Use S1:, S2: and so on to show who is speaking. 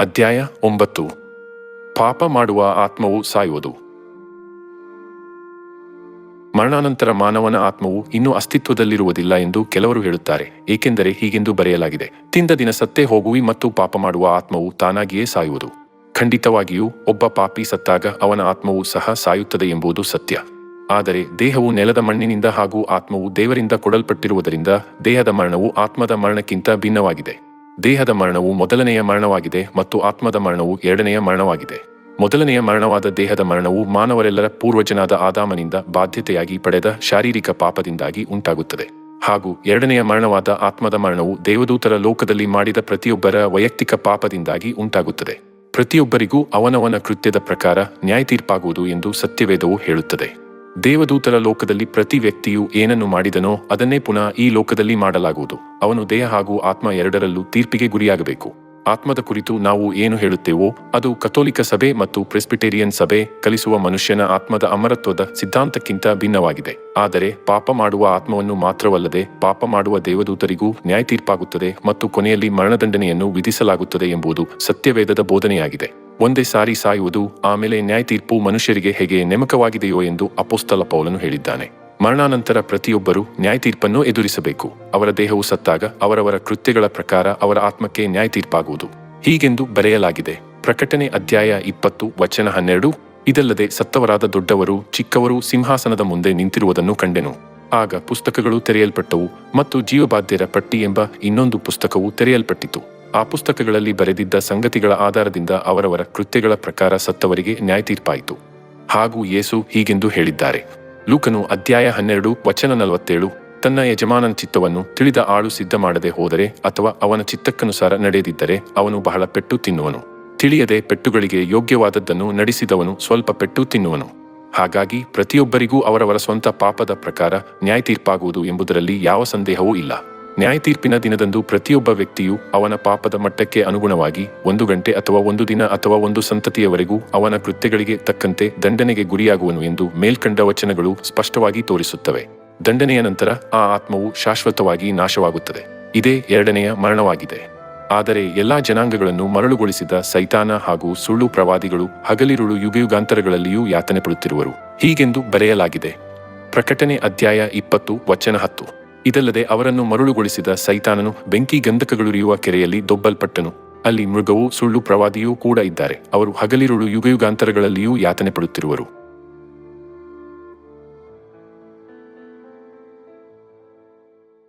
S1: ಅಧ್ಯಾಯ ಒಂಬತ್ತು. ಪಾಪ ಮಾಡುವ ಆತ್ಮವು ಸಾಯುವುದು. ಮರಣಾನಂತರ ಮಾನವನ ಆತ್ಮವು ಇನ್ನೂ ಅಸ್ತಿತ್ವದಲ್ಲಿರುವುದಿಲ್ಲ ಎಂದು ಕೆಲವರು ಹೇಳುತ್ತಾರೆ, ಏಕೆಂದರೆ ಹೀಗೆಂದು ಬರೆಯಲಾಗಿದೆ, ತಿಂದ ದಿನ ಸತ್ತೇ ಹೋಗುವಿ ಮತ್ತು ಪಾಪ ಮಾಡುವ ಆತ್ಮವು ತಾನಾಗಿಯೇ ಸಾಯುವುದು. ಖಂಡಿತವಾಗಿಯೂ ಒಬ್ಬ ಪಾಪಿ ಸತ್ತಾಗ ಅವನ ಆತ್ಮವು ಸಹ ಸಾಯುತ್ತದೆ ಎಂಬುದು ಸತ್ಯ. ಆದರೆ ದೇಹವು ನೆಲದ ಮಣ್ಣಿನಿಂದ ಹಾಗೂ ಆತ್ಮವು ದೇವರಿಂದ ಕೊಡಲ್ಪಟ್ಟಿರುವುದರಿಂದ ದೇಹದ ಮರಣವು ಆತ್ಮದ ಮರಣಕ್ಕಿಂತ ಭಿನ್ನವಾಗಿದೆ. ದೇಹದ ಮರಣವು ಮೊದಲನೆಯ ಮರಣವಾಗಿದೆ ಮತ್ತು ಆತ್ಮದ ಮರಣವು ಎರಡನೆಯ ಮರಣವಾಗಿದೆ. ಮೊದಲನೆಯ ಮರಣವಾದ ದೇಹದ ಮರಣವು ಮಾನವರೆಲ್ಲರ ಪೂರ್ವಜನಾದ ಆದಾಮನಿಂದ ಬಾಧ್ಯತೆಯಾಗಿ ಪಡೆದ ಶಾರೀರಿಕ ಪಾಪದಿಂದಾಗಿ ಉಂಟಾಗುತ್ತದೆ. ಹಾಗೂ ಎರಡನೆಯ ಮರಣವಾದ ಆತ್ಮದ ಮರಣವು ದೇವದೂತರ ಲೋಕದಲ್ಲಿ ಮಾಡಿದ ಪ್ರತಿಯೊಬ್ಬರ ವೈಯಕ್ತಿಕ ಪಾಪದಿಂದಾಗಿ ಉಂಟಾಗುತ್ತದೆ. ಪ್ರತಿಯೊಬ್ಬರಿಗೂ ಅವನವನ ಕೃತ್ಯದ ಪ್ರಕಾರ ನ್ಯಾಯ ತೀರ್ಪಾಗುವುದು ಎಂದು ಸತ್ಯವೇದವು ಹೇಳುತ್ತದೆ. ದೇವದೂತರ ಲೋಕದಲ್ಲಿ ಪ್ರತಿ ವ್ಯಕ್ತಿಯು ಏನನ್ನು ಮಾಡಿದನೋ ಅದನ್ನೇ ಪುನಃ ಈ ಲೋಕದಲ್ಲಿ ಮಾಡಲಾಗುವುದು. ಅವನು ದೇಹ ಹಾಗೂ ಆತ್ಮ ಎರಡರಲ್ಲೂ ತೀರ್ಪಿಗೆ ಗುರಿಯಾಗಬೇಕು. ಆತ್ಮದ ಕುರಿತು ನಾವು ಏನು ಹೇಳುತ್ತೇವೋ ಅದು ಕಥೋಲಿಕ ಸಭೆ ಮತ್ತು ಪ್ರೆಸ್ಬಿಟೇರಿಯನ್ ಸಭೆ ಕಲಿಸುವ ಮನುಷ್ಯನ ಆತ್ಮದ ಅಮರತ್ವದ ಸಿದ್ಧಾಂತಕ್ಕಿಂತ ಭಿನ್ನವಾಗಿದೆ. ಆದರೆ ಪಾಪ ಮಾಡುವ ಆತ್ಮವನ್ನು ಮಾತ್ರವಲ್ಲದೆ ಪಾಪ ಮಾಡುವ ದೇವದೂತರಿಗೂ ನ್ಯಾಯ ತೀರ್ಪಾಗುತ್ತದೆ ಮತ್ತು ಕೊನೆಯಲ್ಲಿ ಮರಣದಂಡನೆಯನ್ನು ವಿಧಿಸಲಾಗುತ್ತದೆ ಎಂಬುದು ಸತ್ಯವೇದದ ಬೋಧನೆಯಾಗಿದೆ. ಒಂದೇ ಸಾರಿ ಸಾಯುವುದು, ಆಮೇಲೆ ನ್ಯಾಯ ತೀರ್ಪು ಮನುಷ್ಯರಿಗೆ ಹೇಗೆ ನೇಮಕವಾಗಿದೆಯೋ ಎಂದು ಅಪೋಸ್ತಲ ಪೌಲನು ಹೇಳಿದ್ದಾನೆ. ಮರಣಾನಂತರ ಪ್ರತಿಯೊಬ್ಬರು ನ್ಯಾಯ ತೀರ್ಪನ್ನು ಎದುರಿಸಬೇಕು. ಅವರ ದೇಹವು ಸತ್ತಾಗ ಅವರವರ ಕೃತ್ಯಗಳ ಪ್ರಕಾರ ಅವರ ಆತ್ಮಕ್ಕೆ ನ್ಯಾಯ ತೀರ್ಪಾಗುವುದು ಹೀಗೆಂದು ಬರೆಯಲಾಗಿದೆ. ಪ್ರಕಟಣೆ ಅಧ್ಯಾಯ ಇಪ್ಪತ್ತು, ವಚನ ಹನ್ನೆರಡು. ಇದಲ್ಲದೆ ಸತ್ತವರಾದ ದೊಡ್ಡವರು, ಚಿಕ್ಕವರು ಸಿಂಹಾಸನದ ಮುಂದೆ ನಿಂತಿರುವುದನ್ನು ಕಂಡೆನು. ಆಗ ಪುಸ್ತಕಗಳು ತೆರೆಯಲ್ಪಟ್ಟವು ಮತ್ತು ಜೀವಬಾಧ್ಯರ ಪಟ್ಟಿ ಎಂಬ ಇನ್ನೊಂದು ಪುಸ್ತಕವು ತೆರೆಯಲ್ಪಟ್ಟಿತು. ಆ ಪುಸ್ತಕಗಳಲ್ಲಿ ಬರೆದಿದ್ದ ಸಂಗತಿಗಳ ಆಧಾರದಿಂದ ಅವರವರ ಕೃತ್ಯಗಳ ಪ್ರಕಾರ ಸತ್ತವರಿಗೆ ನ್ಯಾಯ ತೀರ್ಪಾಯಿತು ಹಾಗೂ ಯೇಸು ಹೀಗೆಂದು ಹೇಳಿದ್ದಾರೆ. ಲೂಕನು ಅಧ್ಯಾಯ ಹನ್ನೆರಡು, ವಚನ ನಲವತ್ತೇಳು, ತನ್ನ ಯಜಮಾನನ ಚಿತ್ತವನ್ನು ತಿಳಿದ ಆಳು ಸಿದ್ಧ ಮಾಡದೆ ಹೋದರೆ ಅಥವಾ ಅವನ ಚಿತ್ತಕ್ಕನುಸಾರ ನಡೆಯದಿದ್ದರೆ ಅವನು ಬಹಳ ಪೆಟ್ಟು ತಿನ್ನುವನು. ತಿಳಿಯದೆ ಪೆಟ್ಟುಗಳಿಗೆ ಯೋಗ್ಯವಾದದ್ದನ್ನು ನಡೆಸಿದವನು ಸ್ವಲ್ಪ ಪೆಟ್ಟು ತಿನ್ನುವನು. ಹಾಗಾಗಿ ಪ್ರತಿಯೊಬ್ಬರಿಗೂ ಅವರವರ ಸ್ವಂತ ಪಾಪದ ಪ್ರಕಾರ ನ್ಯಾಯ ತೀರ್ಪಾಗುವುದು ಎಂಬುದರಲ್ಲಿ ಯಾವ ಸಂದೇಹವೂ ಇಲ್ಲ. ನ್ಯಾಯ ತೀರ್ಪಿನ ದಿನದಂದು ಪ್ರತಿಯೊಬ್ಬ ವ್ಯಕ್ತಿಯು ಅವನ ಪಾಪದ ಮಟ್ಟಕ್ಕೆ ಅನುಗುಣವಾಗಿ ಒಂದು ಗಂಟೆ ಅಥವಾ ಒಂದು ದಿನ ಅಥವಾ ಒಂದು ಸಂತತಿಯವರೆಗೂ ಅವನ ಕೃತ್ಯಗಳಿಗೆ ತಕ್ಕಂತೆ ದಂಡನೆಗೆ ಗುರಿಯಾಗುವನು ಎಂದು ಮೇಲ್ಕಂಡ ವಚನಗಳು ಸ್ಪಷ್ಟವಾಗಿ ತೋರಿಸುತ್ತವೆ. ದಂಡನೆಯ ನಂತರ ಆ ಆತ್ಮವು ಶಾಶ್ವತವಾಗಿ ನಾಶವಾಗುತ್ತದೆ. ಇದೇ ಎರಡನೆಯ ಮರಣವಾಗಿದೆ. ಆದರೆ ಎಲ್ಲಾ ಜನಾಂಗಗಳನ್ನು ಮರಳುಗೊಳಿಸಿದ ಸೈತಾನ ಹಾಗೂ ಸುಳ್ಳು ಪ್ರವಾದಿಗಳು ಹಗಲಿರುಳು ಯುಗಯುಗಾಂತರಗಳಲ್ಲಿಯೂ ಯಾತನೆ ಪಡುತ್ತಿರುವರು. ಹೀಗೆಂದು ಬರೆಯಲಾಗಿದೆ. ಪ್ರಕಟಣೆ ಅಧ್ಯಾಯ ಇಪ್ಪತ್ತು, ವಚನ ಹತ್ತು. ಇದಲ್ಲದೆ ಅವರನ್ನು ಮರುಳುಗೊಳಿಸಿದ ಸೈತಾನನು ಬೆಂಕಿ ಗಂಧಕಗಳುರಿಯುವ ಕೆರೆಯಲ್ಲಿ ದೊಬ್ಬಲ್ಪಟ್ಟನು. ಅಲ್ಲಿ ಮೃಗವು ಸುಳ್ಳು ಪ್ರವಾದಿಯೂ ಕೂಡ ಇದ್ದಾರೆ. ಅವರು ಹಗಲಿರುಳು ಯುಗಯುಗಾಂತರಗಳಲ್ಲಿಯೂ ಯಾತನೆ ಪಡುತ್ತಿರುವರು.